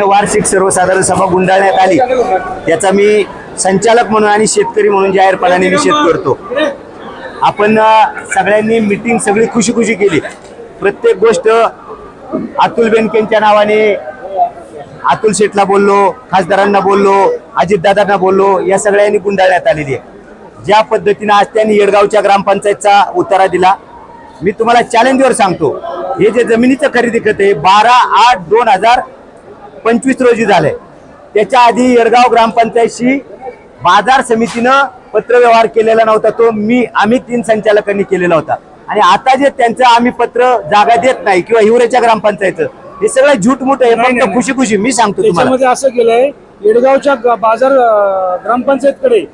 वार्षिक सर्वसाधारण सभा गुंडाळण्यात आली. याचा मी संचालक म्हणून आणि शेतकरी म्हणून जाहीरपणाने निषेध करतो. आपण सगळ्यांनी मिटिंग सगळी खुशी खुशी केली. प्रत्येक गोष्ट अतुल बेनकेंच्या नावाने अतुल शेठला बोललो खासदारांना बोललो अजितदादांना बोललो या सगळ्यांनी गुंडाळण्यात आलेली आहे. ज्या पद्धतीनं आज त्यांनी येडगावच्या ग्रामपंचायतचा उतारा दिला मी तुम्हाला चॅलेंजवर सांगतो. हे जे जमिनीचं खरेदी करते बारा आठ दोन हजार पंचवीस रोजी झालंय त्याच्या आधी येडगाव ग्रामपंचायतशी बाजार समितीनं पत्रव्यवहार केलेला नव्हता. तो मी आम्ही तीन संचालकांनी केलेला होता. आणि आता जे त्यांचं आम्ही पत्र जागा देत नाही किंवा हिवरेच्या ग्रामपंचायतचं हे सगळं झूटमुट आहे. नाही, फक्त. खुशी खुशी मी सांगतो तुम्हाला. असं केलंय येडगावच्या बाजार अं, ग्रामपंचायतकडे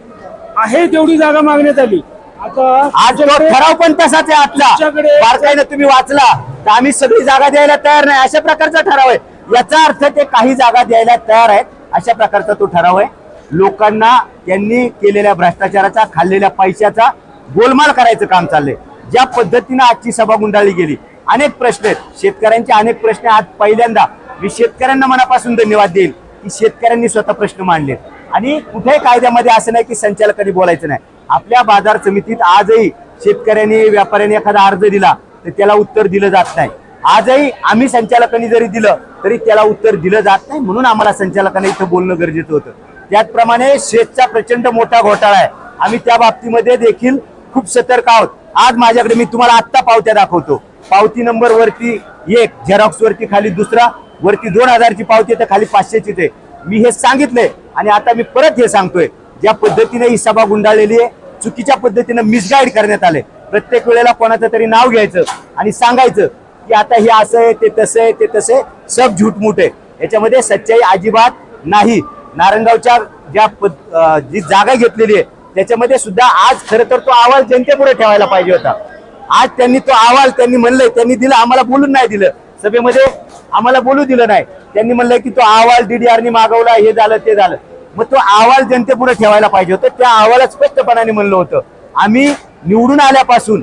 आहे तेवढी जागा मागण्यात आली. आता आज ठराव पण तसाच आहे आजचा. बारकाईनं तुम्ही वाचला. तर आम्ही सगळी जागा द्यायला तयार नाही. अशा प्रकारचा ठराव आहे. याचा अर्थ ते काही जागा द्यायला तयार आहेत. अशा प्रकारचा तो ठराव आहे. लोकांना त्यांनी केलेल्या भ्रष्टाचाराचा खाल्लेल्या पैशाचा गोलमाल करायचं काम चाललंय. ज्या पद्धतीनं आजची सभा गुंडाळली गेली अनेक प्रश्न आहेत. शेतकऱ्यांचे अनेक प्रश्न आज पहिल्यांदा मी शेतकऱ्यांना मनापासून धन्यवाद देईल की शेतकऱ्यांनी स्वतः प्रश्न मांडले आणि कुठेही कायद्यामध्ये असं नाही की संचालकांनी बोलायचं नाही. आपल्या बाजार समितीत आजही शेतकऱ्यांनी व्यापाऱ्यांनी एखादा अर्ज दिला तर त्याला उत्तर दिलं जात नाही. आजही आम्ही संचालकांनी जरी दिलं तरी त्याला उत्तर दिलं जात नाही. म्हणून आम्हाला संचालकांना इथं बोलणं गरजेचं होतं. त्याचप्रमाणे शेतचा प्रचंड मोठा घोटाळा आहे. आम्ही त्या बाबतीमध्ये देखील खूप सतर्क आहोत. आज माझ्याकडे मी तुम्हाला आत्ता पावत्या दाखवतो. पावती नंबर वरती एक झेरॉक्स वरती खाली दुसरा वरती दोन हजारची पावती आहे तर खाली पाचशेची ते मी हे सांगितलंय आणि आता मी परत हे सांगतोय. ज्या पद्धतीने ही सभा गुंडाळलेली आहे चुकीच्या पद्धतीनं मिसगाईड करण्यात आले प्रत्येक वेळेला कोणाचं तरी नाव घ्यायचं आणि सांगायचं की आता हे असं आहे ते तसं आहे ते तसं आहे. सब झूटमूट आहे. याच्यामध्ये सच्चाई अजिबात नाही. नारायणगावच्या ज्या जी जागा घेतलेली आहे त्याच्यामध्ये सुद्धा आज खरं तर तो अहवाल जनतेपुढे ठेवायला पाहिजे होता. आज त्यांनी तो अहवाल त्यांनी म्हणलंय त्यांनी दिलं आम्हाला बोलून नाही दिलं. सभेमध्ये आम्हाला बोलू दिलं नाही. त्यांनी म्हणलंय की तो अहवाल डीडीआरनी मागवला हे झालं ते झालं. मग तो अहवाल जनतेपुढे ठेवायला पाहिजे होतं. त्या अहवालात स्पष्टपणाने म्हणलं होतं आम्ही निवडून आल्यापासून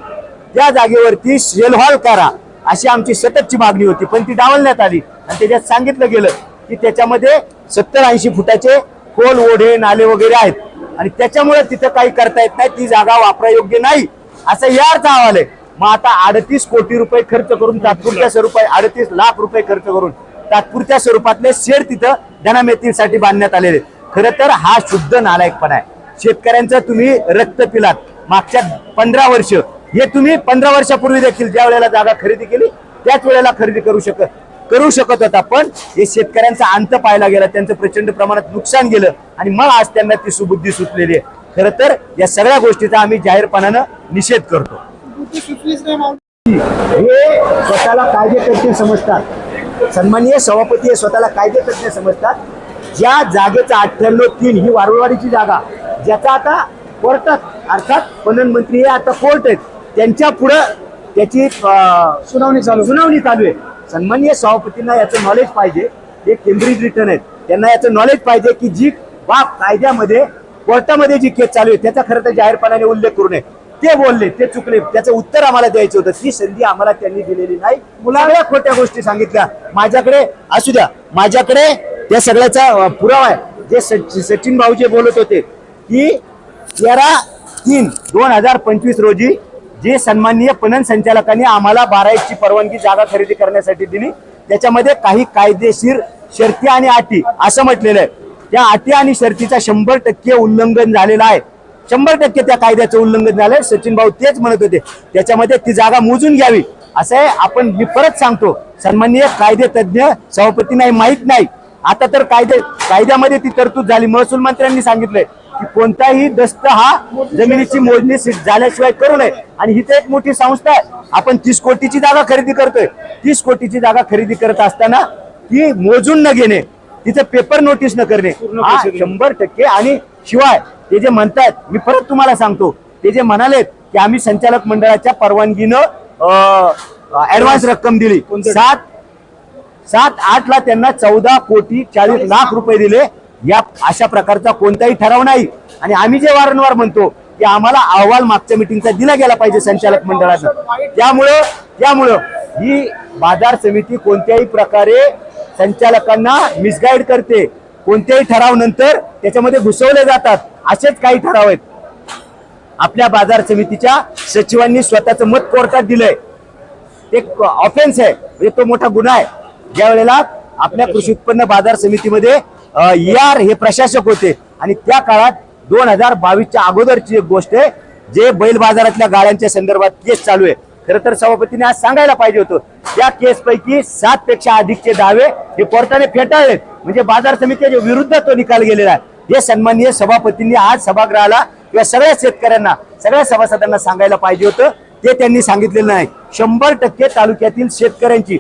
त्या जागेवरती शेलहॉल करा. अशी आमची सततची मागणी होती. पण ती डावलण्यात आली. आणि त्याच्यात सांगितलं गेलं की त्याच्यामध्ये सत्तर ऐंशी फुटाचे खोल ओढे नाले वगैरे आहेत. आणि त्याच्यामुळे तिथं काही करता येत नाही. ती जागा वापरायोग्य नाही. असं या अर्थ अहवाल आहे मग आता अडतीस कोटी रुपये खर्च करून तात्पुरत्या स्वरूपात अडतीस लाख रुपये खर्च करून तात्पुरत्या स्वरूपातले शेड तिथं धनामेतीसाठी बांधण्यात आलेले. खरं तर हा शुद्ध नालायकपणा आहे. शेतकऱ्यांचं तुम्ही रक्त पिलात. मागच्या पंधरा वर्ष हे तुम्ही पंधरा वर्षापूर्वी देखील ज्या वेळेला जागा खरेदी केली त्याच वेळेला खरेदी करू शकत करू शकत होता. पण हे शेतकऱ्यांचा अंत पाहायला गेला त्यांचं प्रचंड प्रमाणात नुकसान गेलं आणि मग आज त्यांना ती सुबुद्धी सुचलेली आहे. खरं तर या सगळ्या गोष्टीचा आम्ही जाहीरपणानं निषेध करतो. हे स्वतःला कायदेतज्ञ समजतात. सन्माननीय सभापती हे स्वतःला कायदेतज्ञ समजतात. ज्या जागेचा अठ्ठ्याण्णव तीन ही वारंवारीची जागा ज्याचा आता कोर्टात अर्थात पणन मंत्री हे आता कोर्ट आहेत. त्यांच्या पुढं त्याची सुनावणी चालू सुनावणी चालू आहे. सन्माननीय सभापतींना याचं नॉलेज पाहिजे. ते केंद्रीय रिटर्न आहेत त्यांना याचं नॉलेज पाहिजे की जी बाब कायद्यामध्ये कोर्टामध्ये जी केस चालू आहे त्याचा खरं तर जाहीरपणाने उल्लेख करू नये. ते बोलले ते चुकले त्याचं उत्तर आम्हाला द्यायचं होतं. ती संधी आम्हाला त्यांनी दिलेली नाही. मुलाला खोट्या गोष्टी सांगितल्या. माझ्याकडे असू द्या माझ्याकडे त्या सगळ्याचा पुरावा आहे. जे सच- सचिन भाऊ जे बोलत होते की तेरा तीन दोन हजार पंचवीस रोजी जे सन्माननीय पणन संचालकांनी आम्हाला बारा एकची परवानगी जागा खरेदी करण्यासाठी दिली त्याच्यामध्ये काही कायदेशीर शर्ती आणि अटी असं म्हटलेलं आहे. त्या अटी आणि शर्तीचा शंभर टक्के उल्लंघन झालेलं आहे. शंभर टक्के त्या कायद्याचं उल्लंघन झालंय. सचिन भाऊ तेच म्हणत होते त्याच्यामध्ये ती जागा मोजून घ्यावी. असं आहे आपण मी परत सांगतो सन्माननीय कायदे तज्ञ सभापतींना नाही माहीत नाही. आता तर कायदे कायद्यामध्ये ती तरतूद झाली. महसूल मंत्र्यांनी सांगितलंय की कोणताही दस्त हा जमिनीची मोजणी झाल्याशिवाय करू नये. आणि ही एक मोठी संस्था आहे. आपण तीस कोटीची जागा खरेदी करतोय. तीस कोटीची जागा खरेदी करत असताना ती मोजून न घेणे तिथे पेपर नोटीस न करणे हा. शंभर टक्के आणि शिवाय ते जे म्हणतायत मी परत तुम्हाला सांगतो ते जे म्हणालेत की आम्ही संचालक मंडळाच्या परवानगीनं ऍडव्हान्स रक्कम दिली? सात सात आठ ला त्यांना चौदा कोटी चाळीस. लाख रुपये दिले. या अशा प्रकारचा कोणताही ठराव नाही. आणि आम्ही जे वारंवार म्हणतो की आम्हाला अहवाल मागच्या मिटिंगचा दिला गेला पाहिजे संचालक मंडळाचा. त्यामुळं त्यामुळं ही बाजार समिती कोणत्याही प्रकारे संचालकांना मिसगाईड करते. कोणत्याही ठराव नंतर त्याच्यामध्ये घुसवले जातात. असेच काही ठराव आहेत. आपल्या बाजार समितीच्या सचिवांनी स्वतःचं मत कोर्टात दिलंय. ते ऑफेन्स आहे. म्हणजे तो मोठा गुन्हा आहे. ज्या वेळेला आपल्या कृषी उत्पन्न बाजार समितीमध्ये यार हे प्रशासक होते. आणि त्या काळात दोन हजार बावीसच्या अगोदरची एक गोष्ट आहे जे बैल बाजारातल्या गाड्यांच्या संदर्भात केस चालू आहे. खरं तर सभापतीने आज सांगायला पाहिजे होतं त्या केस पैकी सात पेक्षा अधिकचे दावे हे कोर्टाने फेटाळले म्हणजे बाजार समितीच्या विरुद्ध तो निकाल गेलेला आहे हे सन्माननीय सभापतींनी आज सभागृहाला किंवा सगळ्या शेतकऱ्यांना सगळ्या सभासदांना सांगायला पाहिजे होतं. ते त्यांनी सांगितलेलं नाही. शंभर टक्के तालुक्यातील शेतकऱ्यांची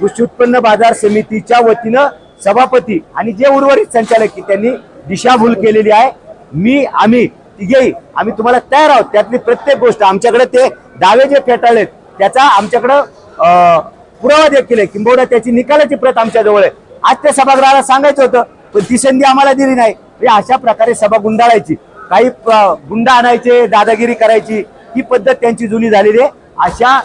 कृषी उत्पन्न बाजार समितीच्या वतीनं सभापती आणि जे उर्वरित संचालक त्यांनी दिशाभूल केलेली आहे. मी आम्ही तिघेही आम्ही तुम्हाला तयार आहोत. त्यातली प्रत्येक गोष्ट आमच्याकडे ते दावे जे फेटाळलेत त्याचा आमच्याकडं पुरावा देखील आहे. किंबहुना त्याची निकालाची प्रत आमच्याजवळ आहे. आज त्या सभागृहाला सांगायचं होतं पण ती संधी आम्हाला दिली नाही. म्हणजे अशा प्रकारे सभा गुंडाळायची. काही गुंडा आणायचे दादागिरी करायची ही पद्धत त्यांची जुनी झालेली आहे. अशा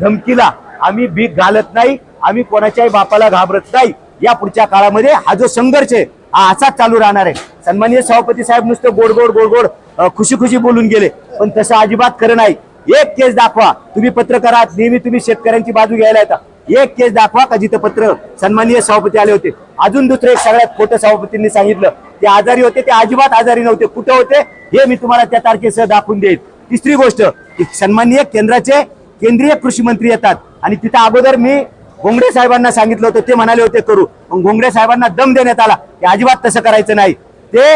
धमकीला आम्ही भीक घालत नाही. आम्ही कोणाच्याही बापाला घाबरत नाही. या पुढच्या काळामध्ये हा जो संघर्ष आहे हा असाच चालू राहणार आहे. सन्माननीय सभापती साहेब नुसतं गोड गोड गोड गोड खुशी खुशी बोलून गेले. पण तसं अजिबात खरं नाही. एक केस दाखवा. तुम्ही पत्रकारात नेहमी तुम्ही शेतकऱ्यांची बाजू घ्यायला येतात एक केस दाखवा का जिथं पत्र सन्माननीय सभापती आले होते. अजून दुसरं एक सगळ्यात खोटं सभापतींनी सांगितलं. ते आजारी होते ते अजिबात आजारी नव्हते. कुठं होते? हे मी तुम्हाला त्या तारखेसह दाखवून देईल तिसरी गोष्ट की सन्माननीय केंद्राचे केंद्रीय कृषी मंत्री येतात. आणि तिथं अगोदर मी घोंगडे साहेबांना सांगितलं होतं ते म्हणाले होते करू. मग घोंगडे साहेबांना दम देण्यात आला की अजिबात तसं करायचं नाही. ते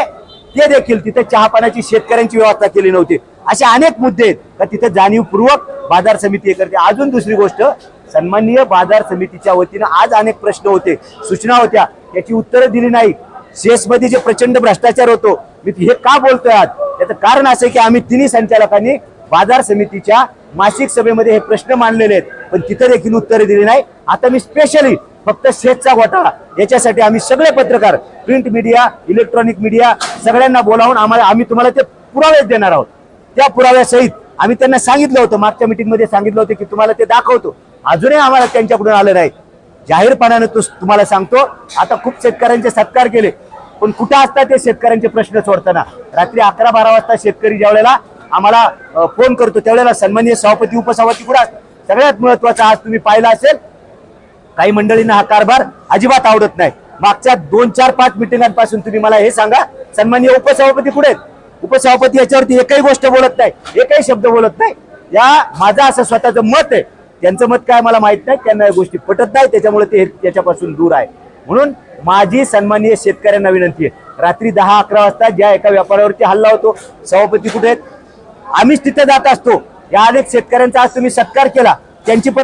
ते देखील तिथे चहा पाण्याची शेतकऱ्यांची व्यवस्था केली नव्हती. असे अनेक मुद्दे आहेत का तिथे जाणीवपूर्वक बाजार समिती हे करते. अजून दुसरी गोष्ट सन्माननीय बाजार समितीच्या वतीनं आज अनेक प्रश्न होते सूचना होत्या. याची उत्तरं दिली नाही. सेसमध्ये जे प्रचंड भ्रष्टाचार होतो मी हे का बोलतोय आज? याचं कारण असं आहे की आम्ही तिन्ही संचालकांनी बाजार समितीच्या मासिक सभेमध्ये हे प्रश्न मांडलेले आहेत. पण तिथं देखील उत्तरे दिली नाही. आता मी स्पेशली फक्त शेतचा घोटाळा. याच्यासाठी आम्ही सगळे पत्रकार प्रिंट मीडिया इलेक्ट्रॉनिक मीडिया सगळ्यांना बोलावून आम्हाला आम्ही तुम्हाला ते पुरावेच देणार आहोत. त्या पुराव्यासहित आम्ही त्यांना सांगितलं होतं. मागच्या मीटिंगमध्ये सांगितलं होतं की तुम्हाला ते दाखवतो. अजूनही आम्हाला त्यांच्याकडून आलं नाही. जाहीरपणाने तो तुम्हाला सांगतो. आता खूप शेतकऱ्यांचे सत्कार केले. पण कुठं असतात ते शेतकऱ्यांचे प्रश्न सोडताना? रात्री अकरा बारा वाजता शेतकरी ज्या वेळेला आम्हाला फोन करतो. त्यावेळेला सन्माननीय सभापती उपसभापती कुठं असतात? सगळ्यात महत्वाचं आज तुम्ही पाहिलं असेल काही मंडळींना हा कारभार अजिबात आवडत नाही. मागच्या दोन चार पाच मिटिंगांपासून तुम्ही मला हे सांगा सन्माननीय उपसभापती कुठे आहेत? उपसभापती याच्यावरती एकही गोष्ट बोलत नाही एकही शब्द बोलत नाही. या माझं असं स्वतःचं मत आहे. त्यांचं मत काय मला माहीत नाही त्यांना या गोष्टी पटत नाही त्याच्यामुळे ते त्याच्यापासून दूर आहे. म्हणून माझी सन्माननीय शेतकऱ्यांना विनंती आहे. रात्री दहा अकरा वाजता ज्या एका व्यापाऱ्यावरती हल्ला होतो सभापती कुठे आहेत? आम्हीच तिथे जात असतो. या अनेक शेतकऱ्यांचा आज तुम्ही सत्कार केला. त्यांची पण